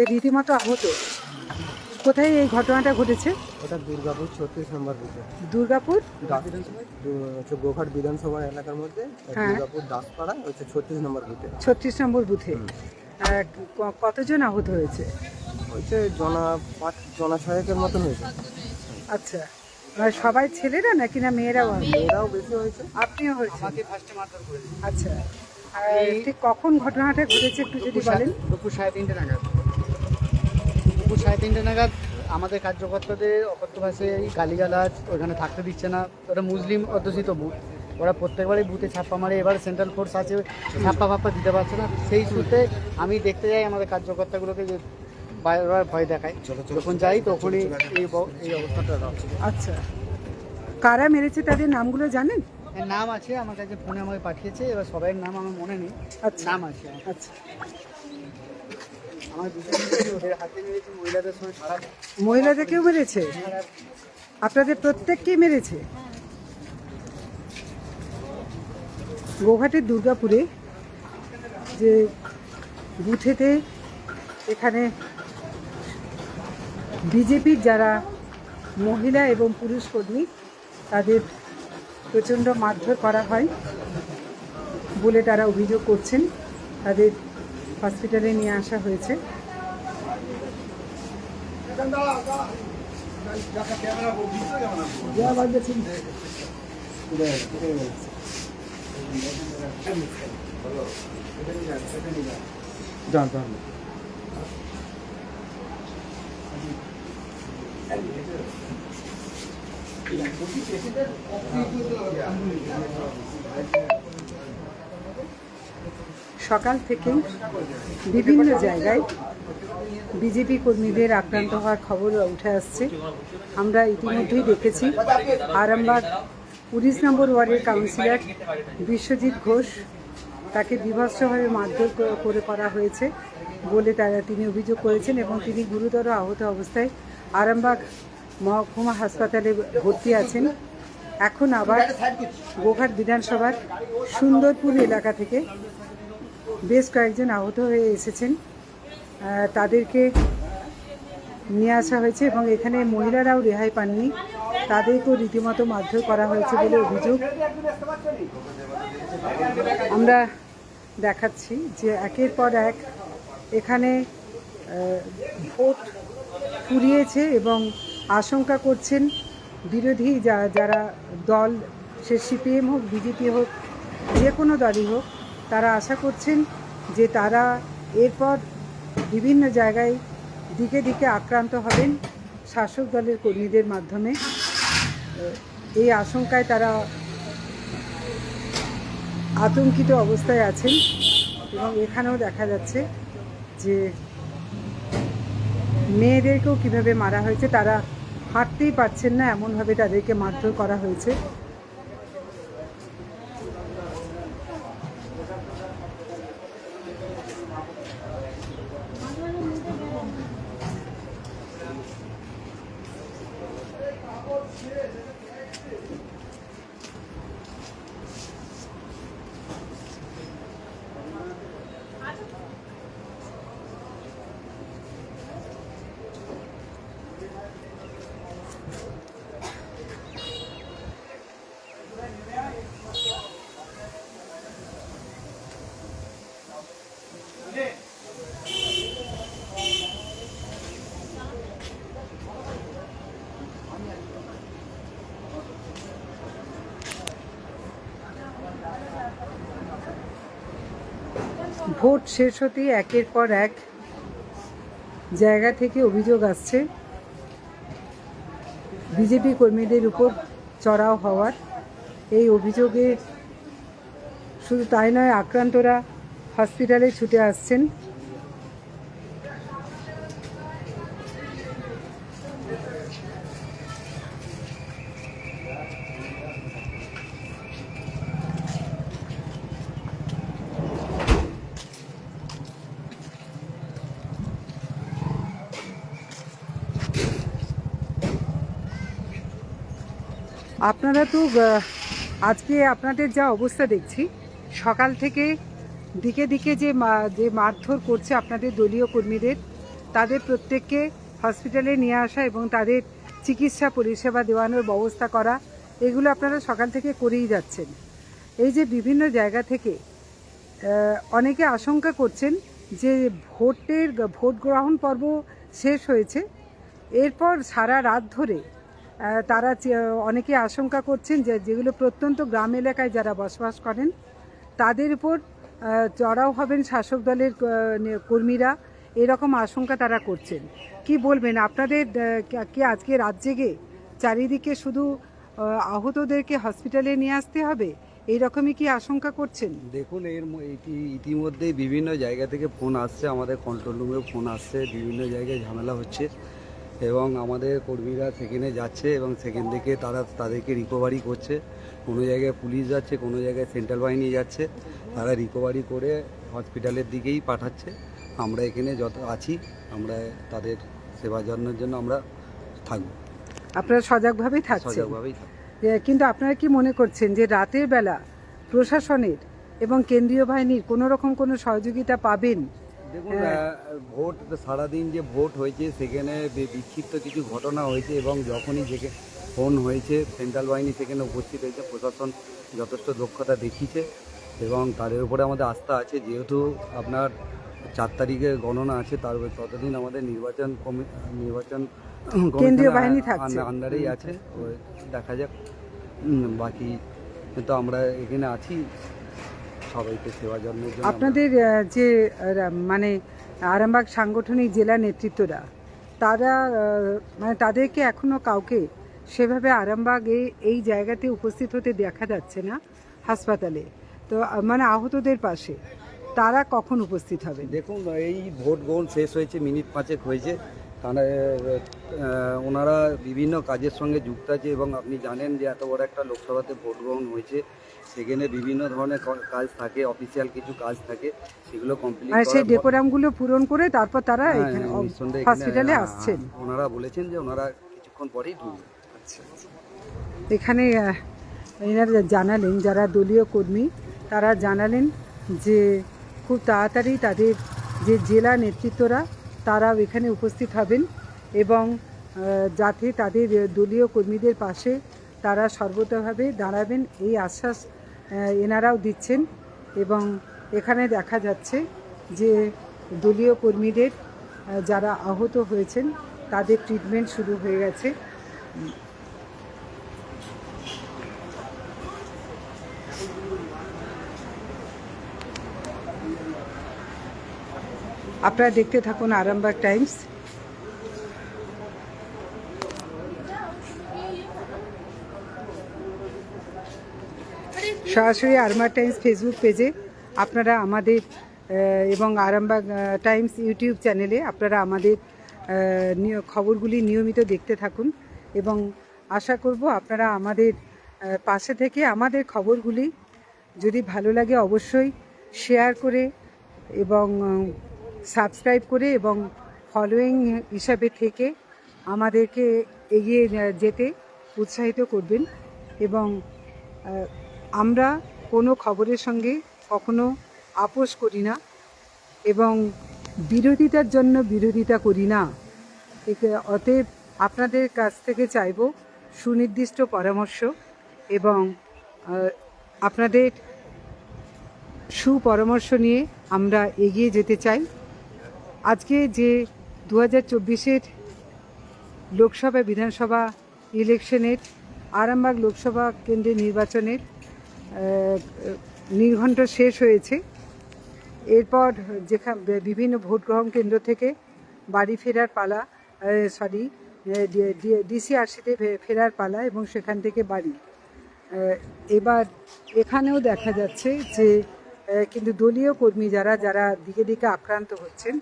এ রীতিমতো আহত। কোথায় এই ঘটনাটা ঘটেছে? ওটা দুর্গাপুর ছত্রিশ নম্বর বুথে। দুর্গাপুর? হচ্ছে গোঘাট বিধানসভা এলাকার মধ্যে হ্যাঁ। দুর্গাপুর দাসপাড়া হচ্ছে ছত্রিশ নম্বর বুথে। ছত্রিশ নম্বর বুথে। কতজন আহত হয়েছে? হচ্ছে জনা পাঁচ জনা ছয়েকের মতন হয়েছে। আচ্ছা। মানে সবাই ছেলেরা নাকি না মেয়েরাও মেয়েরাও বেশি হয়েছে। আপনিও হয়েছে ফার্স্টে মারধর করে আচ্ছা। আর ঠিক কখন ঘটনাটা ঘটেছে একটু যদি বলেন? দুপুর সাড়ে তিনটে নাগাদ। দুপুর সাড়ে তিনটে নাগাদ আমাদের কার্যকর্তাদের অকথ্য ভাষায় গালিগালাজ ওখানে থাকতে দিচ্ছে না। ওটা মুসলিম অধ্যুষিত বুথ। ওরা প্রত্যেকবারই বুথে ছাপ্পা মারে। এবার সেন্ট্রাল ফোর্স আছে ছাপ্পা ফাপ্পা দিতে পারছে না। সেই সূত্রে আমি দেখতে যাই আমাদের কার্যকর্তাগুলোকে যে বারবার ভয় দেখায়। যখন যাই তখনই এই এই অবস্থাটা আচ্ছা। কারা মেরেছে তাদের নামগুলো জানেন? এর নাম আছে। আমার কাছে ফোনে আমাকে পাঠিয়েছে। এবার সবাই নাম আমার মনে নেই। আচ্ছা। নাম আছে আচ্ছা আমার দুজন ওদের হাতে মেরেছে মহিলাদের সঙ্গে খারাপ মহিলাদেরকেও মেরেছে? আপনাদের প্রত্যেককেই মেরেছে? গৌহাটির দুর্গাপুরে যে বুথেতে এখানে বিজেপির যারা মহিলা এবং পুরুষ কর্মী, তাদের প্রচণ্ড মারধর করা হয় বলে তারা অভিযোগ করছেন। তাদের হসপিটালে নিয়ে আসা হয়েছে। সকাল থেকে বিভিন্ন জায়গায় বিজেপি কর্মীদের আক্রান্ত হওয়ার খবর উঠে আসছে। আমরা ইতিমধ্যেই দেখেছি। আরামবাগ উনিশ নম্বর ওয়ার্ডের কাউন্সিলর বিশ্বজিৎ ঘোষ তাকে বিভৎসভাবে মারধর করে করা হয়েছে বলে তারা তিনি অভিযোগ করেছেন এবং তিনি গুরুতর আহত অবস্থায় আরামবাগ মহকুমা হাসপাতালে ভর্তি আছেন। এখন আবার গোঘাট বিধানসভার সুন্দরপুর এলাকা থেকে বেশ কয়েকজন আহত হয়ে এসেছেন। তাদেরকে নিয়ে আসা হয়েছে এবং এখানে মহিলারাও রেহাই পাননি। তাদেরকেও রীতিমতো মারধর করা হয়েছে বলে অভিযোগ। আমরা দেখাচ্ছি যে একের পর এক এখানে ভোট ফুরিয়েছে এবং আশঙ্কা করছেন বিরোধী যা, যারা দল, সে সিপিএম হোক, বিজেপি হোক, যে কোনো দলই হোক, তারা আশা করছেন যে তারা এরপর বিভিন্ন জায়গায় দিকে দিকে আক্রান্ত হবেন শাসক দলের কর্মীদের মাধ্যমে। এই আশঙ্কায় তারা আতঙ্কিত অবস্থায় আছেন এবং এখানেও দেখা যাচ্ছে যে মেয়েদেরকেও কীভাবে মারা হয়েছে, তারা হাঁটতেই পারছেন না, এমনভাবে তাদেরকে মারধর করা হয়েছে। Cheers. ভোট শেষ হতেই একের পর এক জায়গা থেকে অভিযোগ আসছে। বিজেপি কর্মীদের উপর চড়াও হওয়ার। এই অভিযোগে শুধু তাই নয়, আক্রান্তরা হসপিটালে ছুটে আসছেন। আপনারা তো আজকে আপনাদের যা অবস্থা দেখছি, সকাল থেকে দিকে দিকে যে যে মারধর করছে আপনাদের দলীয় কর্মীদের, তাদের প্রত্যেককে হসপিটালে নিয়ে আসা এবং তাদের চিকিৎসা পরিষেবা দেওয়ানোর ব্যবস্থা করা, এগুলো আপনারা সকাল থেকে করেই যাচ্ছেন। এই যে বিভিন্ন জায়গা থেকে অনেকে আশঙ্কা করছেন যে ভোটের, ভোট গ্রহণ পর্ব শেষ হয়েছে, এরপর সারা রাত ধরে তারা অনেকে আশঙ্কা করছেন যে, যেগুলো প্রত্যন্ত গ্রাম এলাকায় যারা বসবাস করেন, তাদের উপর চড়াও হবেন শাসক দলের কর্মীরা। এরকম আশঙ্কা তারা করছেন। কি বলবেন? আপনাদের কি- আজকে রাত জেগে চারিদিকে শুধু আহতদেরকে হসপিটালে নিয়ে আসতে হবে? এইরকমই কি আশঙ্কা করছেন? দেখুন, এর ম- ইতি- ইতিমধ্যেই বিভিন্ন জায়গা থেকে ফোন আসছে। আমাদের কন্ট্রোল রুমেও ফোন আসছে। বিভিন্ন জায়গায় ঝামেলা হচ্ছে। এবং আমাদের কর্মীরা সেখানে যাচ্ছে এবং সেখান থেকে তারা তাদেরকে রিকভারি করছে। কোনো জায়গায় পুলিশ যাচ্ছে কোনো জায়গায় সেন্ট্রাল বাহিনী যাচ্ছে তারা রিকভারি করে হসপিটালের দিকেই পাঠাচ্ছে। আমরা এখানে যত আছি আমরা তাদের সেবা যত্নের জন্য আমরা থাকব। আপনারা সজাগভাবেই থাকছেন? সজাগভাবেই থাকব। কিন্তু আপনারা কি মনে করছেন যে রাতের বেলা প্রশাসনের এবং কেন্দ্রীয় বাহিনীর কোনো রকম কোনো সহযোগিতা পাবেন? দেখুন ভোট সারাদিন যে ভোট হয়েছে সেখানে বিক্ষিপ্ত কিছু ঘটনা হয়েছে এবং যখনই যেখানে ফোন হয়েছে সেন্ট্রাল বাহিনী সেখানে উপস্থিত হয়েছে প্রশাসন যথেষ্ট দক্ষতা দেখিয়েছে এবং তাদের উপরে আমাদের আস্থা আছে। যেহেতু আপনার চার তারিখে গণনা আছে তার ততদিন আমাদের নির্বাচন কমি- নির্বাচন কেন্দ্রীয় বাহিনী আন্ডারেই আছে। দেখা যাক। বাকি কিন্তু আমরা এখানে আছি। সবাইকে সেবা যত্নের জন্য আপনাদের যে মানে আরামবাগ সাংগঠনিক জেলা নেতৃত্বরা তারা মানে তাদেরকে এখনও কাউকে সেভাবে আরামবাগে এই জায়গাতে উপস্থিত হতে দেখা যাচ্ছে না হাসপাতালে। তো মানে আহতদের পাশে তারা কখন উপস্থিত হবে দেখুন এই ভোট গ্রহণ শেষ হয়েছে মিনিট পাঁচেক হয়েছে। আহ, ওনারা বিভিন্ন কাজের সঙ্গে যুক্ত আছে এবং আপনি জানেন যে এত বড় একটা লোকসভাতে ভোট গ্রহণ হয়েছে। সেখানে বিভিন্ন ধরনের কাজ থাকে অফিসিয়াল কিছু কাজ থাকে সেগুলো কমপ্লিট মানে সেই ডেকোরামগুলো পূরণ করে তারপর তারা এখানে হ্যাঁ, হসপিটালে আসছেন। ওনারা বলেছেন যে ওনারা কিছুক্ষণ পরেই ঢুকবে এখানে এনারা জানালেন যারা দলীয় কর্মী তারা জানালেন যে খুব তাড়াতাড়ি তাদের যে জেলা নেতৃত্বরা তারাও এখানে উপস্থিত হবেন এবং যাতে তাদের দলীয় কর্মীদের পাশে তারা সর্বতভাবে দাঁড়াবেন এই আশ্বাস এনারাও দিচ্ছেন এবং এখানে দেখা যাচ্ছে যে দলীয় কর্মীদের যারা আহত হয়েছেন তাদের ট্রিটমেন্ট শুরু হয়ে গেছে। আপনারা দেখতে থাকুন আরামবাগ টাইমস। সরাসরি আরমার টাইমস ফেসবুক পেজে আপনারা আমাদের এবং আরামবাগ টাইমস ইউটিউব চ্যানেলে আপনারা আমাদের খবরগুলি নিয়মিত দেখতে থাকুন এবং আশা করব আপনারা আমাদের পাশে থেকে আমাদের খবরগুলি যদি ভালো লাগে অবশ্যই শেয়ার করে এবং সাবস্ক্রাইব করে এবং ফলোয়িং হিসাবে থেকে আমাদেরকে এগিয়ে যেতে উৎসাহিত করবেন এবং আমরা কোনো খবরের সঙ্গে কখনো আপোষ করি না এবং বিরোধিতার জন্য বিরোধিতা করি না। অতএব আপনাদের কাছ থেকে চাইব সুনির্দিষ্ট পরামর্শ এবং আপনাদের সুপরামর্শ নিয়ে আমরা এগিয়ে যেতে চাই। আজকে যে দু হাজার চব্বিশের লোকসভা বিধানসভা ইলেকশনের, আরামবাগ লোকসভা কেন্দ্রের নির্বাচনের নির্ঘণ্ট শেষ হয়েছে। এরপর যেখানে, বিভিন্ন ভোট গ্রহণ কেন্দ্র থেকে বাড়ি ফেরার পালা সরি ডিসিআরসিতে ফেরার পালা এবং সেখান থেকে বাড়ি। এবার এখানেও দেখা যাচ্ছে যে কিন্তু দলীয় কর্মী যারা যারা দিকে দিকে আক্রান্ত হচ্ছেন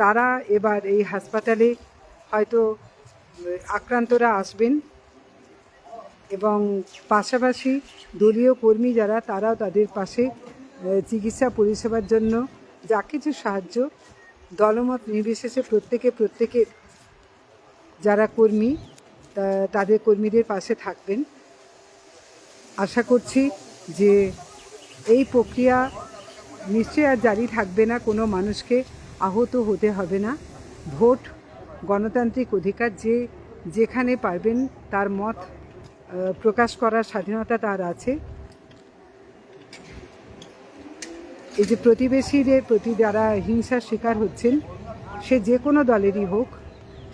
তারা এবার এই হাসপাতালে হয়তো আক্রান্তরা আসবেন এবং পাশাপাশি দলীয় কর্মী যারা, তারাও তাদের পাশে চিকিৎসা পরিষেবার জন্য যা কিছু সাহায্য, দলমত নির্বিশেষে প্রত্যেকে, প্রত্যেকের যারা কর্মী তাদের কর্মীদের পাশে থাকবেন। আশা করছি যে এই প্রক্রিয়া নিশ্চয়ই আর জারি থাকবে না কোনো মানুষকে। আহত হতে হবে না। ভোট, গণতান্ত্রিক অধিকার যে, যেখানে পারবেন তার মত প্রকাশ করার স্বাধীনতা তার আছে। এই যে প্রতিবেশীদের প্রতি যারা হিংসার শিকার হচ্ছেন, সে যে কোনো দলেরই হোক,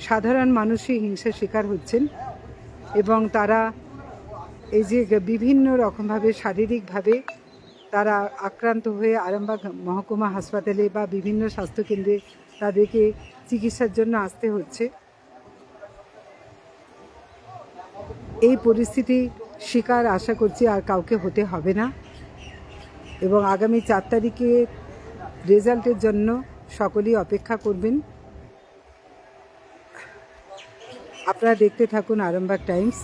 সাধারণ মানুষই হিংসার শিকার হচ্ছেন এবং তারা এই যে বিভিন্ন রকমভাবে শারীরিকভাবে তারা আক্রান্ত হয়ে আরামবাগ মহকুমা হাসপাতালে বা বিভিন্ন স্বাস্থ্যকেন্দ্রে তাদেরকে চিকিৎসার জন্য আসতে হচ্ছে। এই পরিস্থিতি শিকার আশা করছি আর কাউকে হতে হবে না এবং আগামী চার তারিখে রেজাল্টের জন্য সকলেই অপেক্ষা করবেন। আপনারা দেখতে থাকুন আরামবাগ টাইমস।